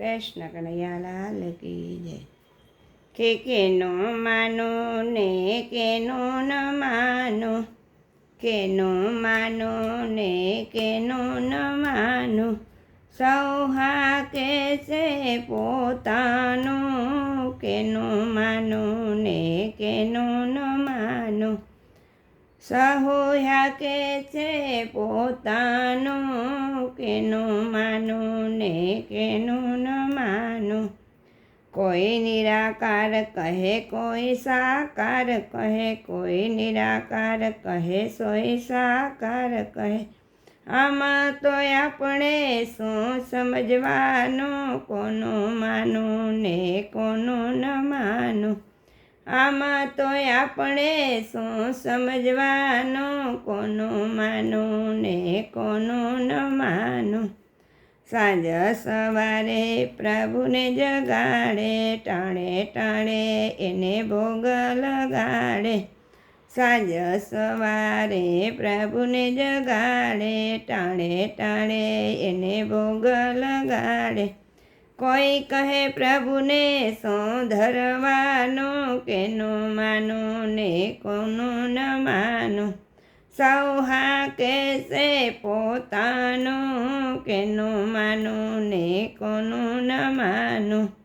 કૃષ્ણ કનૈયાલાલ કી જય કે કેનો માનો ને કેનો ન માનો, કેનો માનો ને કેનો ન માનો, સૌ હા કે છે પોતાનું, કેનું માનું ને કેનો ન માનો સહોયા કે છે પોતાનું કેનું માનું ને કેનું ન માનું. કોઈ નિરાકાર કહે, કોઈ સાકાર કહે, કોઈ નિરાકાર કહે, સોય સાકાર કહે. આમાં તો આપણે શું સમજવાનું? કોનું માનું ને કોનું ન આમાં તો આપણે શું સમજવાનું? કોનું માનું ને કોનું ન માનું? સાંજ સવારે પ્રભુને જગાડે, ટાણે ટાણે એને ભોગ લગાડે. સાંજ સવારે પ્રભુને જગાડે, ટાણે ટાણે એને ભોગ લગાડે. કોઈ કહે પ્રભુને સોધરવાનો ધરવાનું કેનું માનું ને કોનું ન માનું? સૌ હા કહેશે પોતાનું કેનું માનું ને કોનું ન માનું?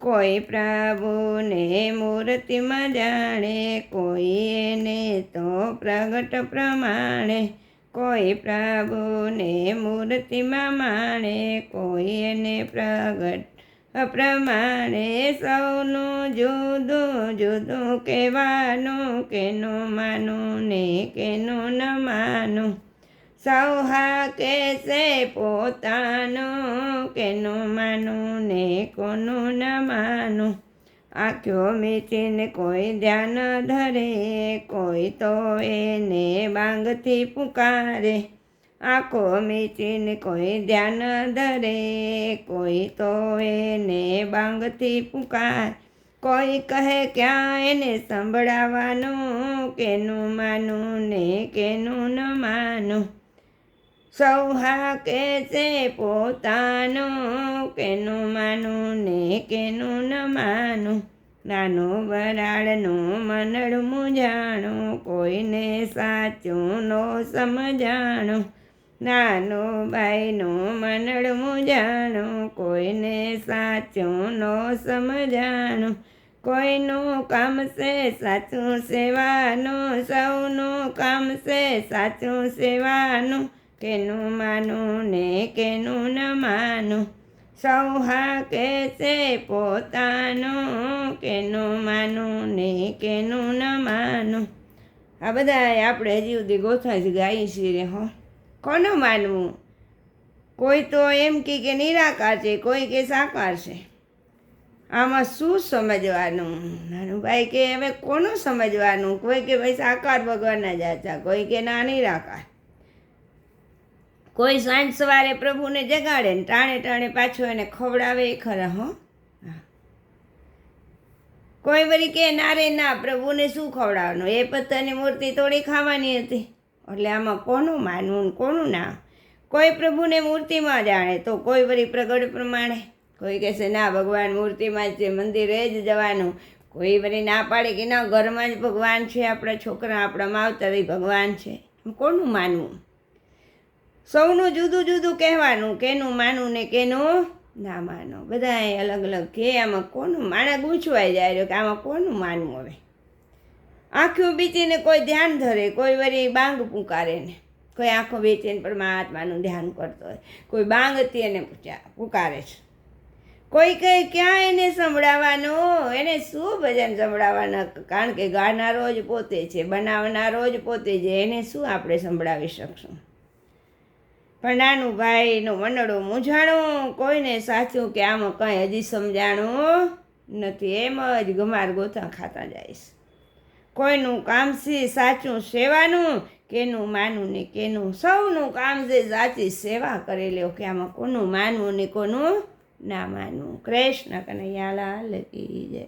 કોઈ પ્રભુને મૂર્તિમાં જાણે, કોઈ એને તો પ્રગટ પ્રમાણે. કોઈ પ્રભુને મૂર્તિમાં માણે, કોઈ એને પ્રગટ પ્રમાણે સૌનું જુદું જુદું કહેવાનું, કેનું માનું ને કેનું ન માનું. સૌ હા કહેશે પોતાનું, કેનું માનું ને કોનું ન માનું. આંખો મીચીને કોઈ ધ્યાન ધરે, કોઈ તો એને બાંગથી પુકારે. આંખો મીચીને કોઈ ધ્યાન ધરે, કોઈ તો એને બાંગથી પુકાર. કોઈ કહે ક્યાં એને સંભળાવવાનું, કેનું માનું ને કેનું ન માનું. સૌ હા કે છે પોતાનું, કેનું માનું ને કેનું ન માનું. નાનું વરાળનું મનડું મૂંઝાણું કોઈને સાચું નો સમજાણું. નાનું બાઈનું મનડું મૂંઝાણું કોઈને સાચું નો સમજાણું. કોઈનું કામ છે સાચું સેવાનું, સૌનું કામ છે સાચું સેવાનું. કેનું માનું ને કેનું ન માનું? સૌ હા કે છે પોતાનું. કેનું માનું ને કેનું ન માનું? આ બધા આપણે હજી સુધી ગોથા જ ગાઈ છીએ હો. કોનું માનવું? કોઈ તો એમ કહે કે નિરાકાર છે, કોઈ કે સાકાર છે. આમાં શું સમજવાનું? નાનુભાઈ કે હવે કોનું સમજવાનું? કોઈ કે ભાઈ સાકાર ભગવાનના જાતા, કોઈ કે ના નિરાકાર. કોઈ સાંજ સવારે પ્રભુને જગાડે ને ટાણે ટાણે પાછો એને ખવડાવે ખરા, હો? કોઈ વળી કે, ના રે, ના, પ્રભુને શું ખવડાવવાનું? એ પથ્થરની મૂર્તિ તોડી ખાવાની હતી. એટલે આમાં કોનું માનવું કોનું ના? કોઈ પ્રભુને મૂર્તિમાં જાણે તો કોઈ વળી પ્રગટ પ્રમાણે. કોઈ કહેશે ના, ભગવાન મૂર્તિમાં જ છે, મંદિરે જ જવાનું. કોઈ વળી ના પાડે કે, ના, ઘરમાં જ ભગવાન છે, આપણા છોકરા આપણા માવતર ભગવાન છે. કોનું માનવું? સૌનું જુદું જુદું કહેવાનું, કેનું માનું ને કેનું ના માનો. બધાએ અલગ અલગ કે આમાં કોનું માણા ગૂંચવાઈ જાય કે આમાં કોનું માનવું હવે? આંખું બીચીને કોઈ ધ્યાન ધરે, કોઈ વળી બાંગ પુકારે ને. કોઈ આંખો બેચીને પરમાત્માનું ધ્યાન કરતો હોય, કોઈ બાંગતી એને પુકારે છે. કોઈ કહે, ક્યાં એને સંભળાવવાનો? એને શું ભજન સંભળાવવાના? કારણ કે ગાનારો જ પોતે છે, બનાવનારો જ પોતે છે, એને શું આપણે સંભળાવી શકશું? પણ નાનું ભાઈનું મનડું મૂંઝાણું, કોઈને સાચું કે આમાં કંઈ હજી સમજાણું નથી, એમ જ ગમાર ગોથા ખાતા જઈશ. કોઈનું કામ છે સાચું સેવાનું, કેનું માનવું ને કેનું સૌનું કામ છે સાચી સેવા કરી લ્યો, કે આમાં કોનું માનવું ને કોનું ના માનવું કૃષ્ણ કનૈયાલાલ કી જય.